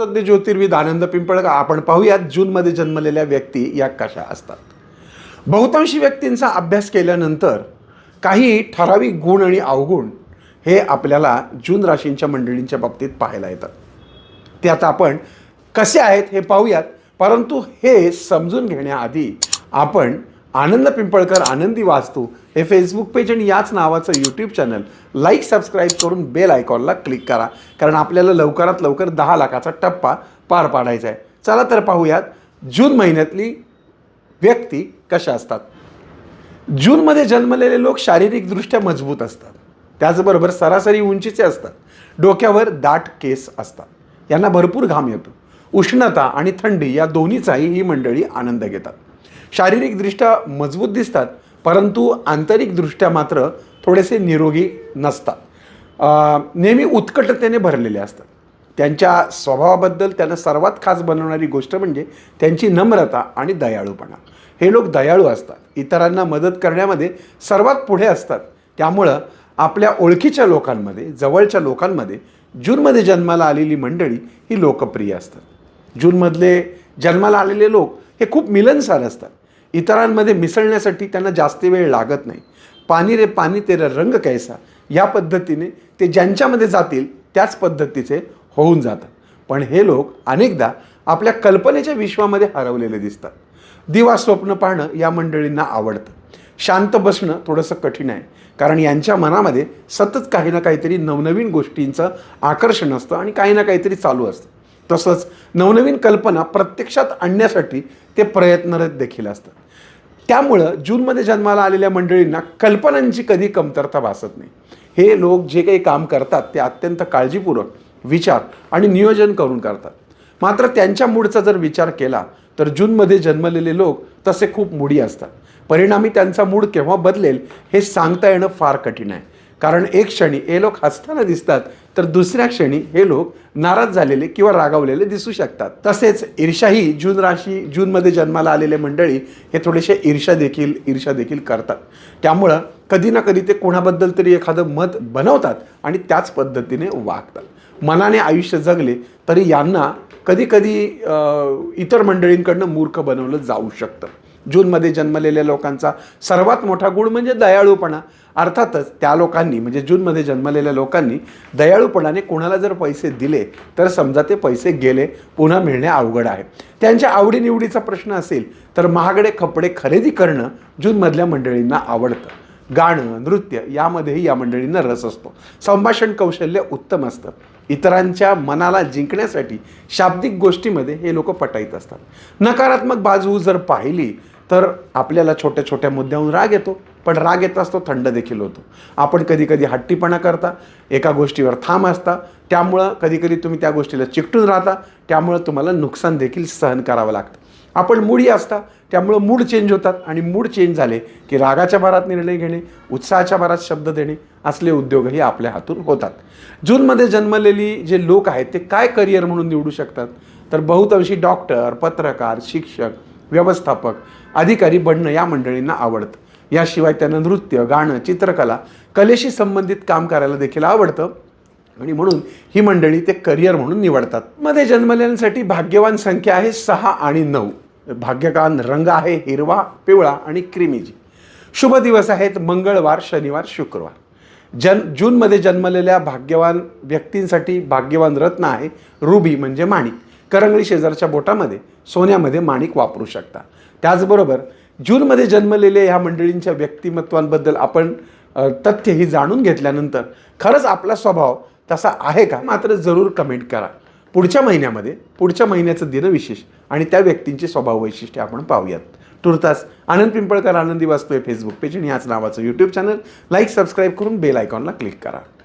तज्ञ ज्योतिर्विद आनंद पिंपळकर आपण पाहूयात जूनमध्ये जन्मलेल्या व्यक्ती या कशा असतात. बहुतांशी व्यक्तींचा अभ्यास केल्यानंतर काही ठराविक गुण आणि अवगुण हे आपल्याला जून राशींच्या मंडळींच्या बाबतीत पाहायला येतात. ते आता आपण कसे आहेत हे पाहूयात परंतु हे समजून घेण्याआधी आपण आनंद पिंपळकर आनंदी वास्तू हे फेसबुक पेज आणि याच नावाचं यूट्यूब चॅनल लाईक सबस्क्राईब करून बेल आयकॉनला क्लिक करा. कारण आपल्याला लवकरात लवकर दहा लाखाचा टप्पा पार पाडायचा आहे. चला तर पाहूयात जून महिन्यातली व्यक्ती कशा असतात? जूनमध्ये जन्मलेले लोक शारीरिकदृष्ट्या मजबूत असतात. त्याचबरोबर सरासरी उंचीचे असतात. डोक्यावर दाट केस असतात. यांना भरपूर घाम येतो. उष्णता आणि थंडी या दोन्हीचाही ही मंडळी आनंद घेतात. शारीरिकदृष्ट्या मजबूत दिसतात परंतु आंतरिकदृष्ट्या मात्र थोडेसे निरोगी नसतात. नेहमी उत्कटतेने भरलेले असतात. त्यांच्या स्वभावाबद्दल त्यांना सर्वात खास बनवणारी गोष्ट म्हणजे त्यांची नम्रता आणि दयाळूपणा. हे लोक दयाळू असतात. इतरांना मदत करण्यामध्ये सर्वात पुढे असतात. त्यामुळं आपल्या ओळखीच्या लोकांमध्ये जवळच्या लोकांमध्ये जूनमध्ये जन्माला आलेली मंडळी ही लोकप्रिय असतात. जूनमधले जन्माला आलेले लोक हे खूप मिलनसार असतात. इतरांमध्ये मिसळण्यासाठी त्यांना जास्त वेळ लागत नाही. पाणी रे पाणी तेरा रंग कैसा? या पद्धतीने ते ज्यांच्यामध्ये जातील त्याच पद्धतीचे होऊन जातात. पण हे लोक अनेकदा आपल्या कल्पनेच्या विश्वामध्ये हरवलेले दिसतात. दिवा स्वप्न पाहणं या मंडळींना आवडतं. शांत बसणं थोडंसं कठीण आहे. कारण यांच्या मनामध्ये सतत काही ना काहीतरी नवनवीन गोष्टींचं आकर्षण असतं आणि काही ना काहीतरी चालू असतं. तसंच नवनवीन कल्पना प्रत्यक्षात आणण्यासाठी ते प्रयत्नरत देखील असतात. त्यामुळं जूनमध्ये जन्माला आलेल्या मंडळींना कल्पनांची कधी कमतरता भासत नाही. हे लोक जे काही काम करतात ते अत्यंत काळजीपूर्वक विचार आणि नियोजन करून करतात. मात्र त्यांच्या मूडचा जर विचार केला तर जूनमध्ये जन्मलेले लोक तसे खूप मुडी असतात. परिणामी त्यांचा मूड केव्हा बदलेल हे सांगता येणं फार कठीण आहे. कारण एक क्षणी हे लोक हसताना दिसतात तर दुसऱ्या क्षणी हे लोक नाराज झालेले किंवा रागावलेले दिसू शकतात. तसेच ईर्षाही जून राशी जूनमध्ये जन्माला आलेले मंडळी हे थोडेसे ईर्षा देखील ईर्षा देखील करतात. त्यामुळं कधी ना कधी ते कोणाबद्दल तरी एखादं मत बनवतात आणि त्याच पद्धतीने वागतात. मनाने आयुष्य जगले तरी यांना कधी कधी इतर मंडळींकडनं मूर्ख बनवलं जाऊ शकतं. जूनमध्ये जन्मलेल्या लोकांचा सर्वात मोठा गुण म्हणजे दयाळूपणा. अर्थातच त्या लोकांनी म्हणजे जूनमध्ये जन्मलेल्या लोकांनी दयाळूपणाने कोणाला जर पैसे दिले तर समजा ते पैसे गेले पुन्हा मिळणे अवघड आहे. त्यांच्या आवडीनिवडीचा प्रश्न असेल तर महागडे कपडे खरेदी करणं जूनमधल्या मंडळींना आवडतं. गाणं नृत्य यामध्येही या मंडळींना रस असतो. संभाषण कौशल्य उत्तम असतं. इतरांच्या मनाला जिंकण्यासाठी शाब्दिक गोष्टीमध्ये हे लोक पटाईत असतात. नकारात्मक बाजू जर पाहिली तर आपल्याला छोट्या छोट्या मुद्द्याहून राग येतो पण राग येत असतो थंड देखील होतो. आपण कधी कधी हट्टीपणा करता एका गोष्टीवर थांब असता त्यामुळं कधीकधी तुम्ही त्या गोष्टीला चिकटून राहता त्यामुळं तुम्हाला नुकसान देखील सहन करावं लागतं. आपण मूडी असता त्यामुळं मूड चेंज होतात आणि मूड चेंज झाले की रागाच्या भरात निर्णय घेणे उत्साहाच्या भरात शब्द देणे असले उद्योगही आपल्या हातून होतात. जूनमध्ये जन्मलेली जे लोक आहेत ते काय करिअर म्हणून निवडू शकतात? तर बहुतांशी डॉक्टर पत्रकार शिक्षक व्यवस्थापक अधिकारी बनणं या मंडळींना आवडतं. याशिवाय त्यांना नृत्य गाणं चित्रकला कलेशी संबंधित काम करायला देखील आवडतं. आणि म्हणून ही मंडळी ते करिअर म्हणून निवडतात. मध्ये जन्मलेल्यांसाठी भाग्यवान संख्या आहे सहा आणि नऊ. भाग्यकान रंग आहे हिरवा पिवळा आणि क्रिमीजी. शुभ दिवस आहेत मंगळवार शनिवार शुक्रवार. जन जूनमध्ये जन्मलेल्या भाग्यवान व्यक्तींसाठी भाग्यवान रत्न आहे रुबी म्हणजे माणिक. करंगळी शेजारच्या बोटामध्ये सोन्यामध्ये माणिक वापरू शकता. त्याचबरोबर जूनमध्ये जन्मलेल्या ह्या मंडळींच्या व्यक्तिमत्वांबद्दल आपण तथ्य ही जाणून घेतल्यानंतर खरंच आपला स्वभाव तसा आहे का? मात्र जरूर कमेंट करा. पुढच्या महिन्यामध्ये पुढच्या महिन्याचं दिनविशेष आणि त्या व्यक्तींची स्वभाव वैशिष्ट्ये आपण पाहूयात. तुर्तास आनंद पिंपळकर आनंदी वाचतोय फेसबुक पेज आणि याच नावाचं यूट्यूब चॅनल लाईक सबस्क्राईब करून बेल आयकॉनला क्लिक करा.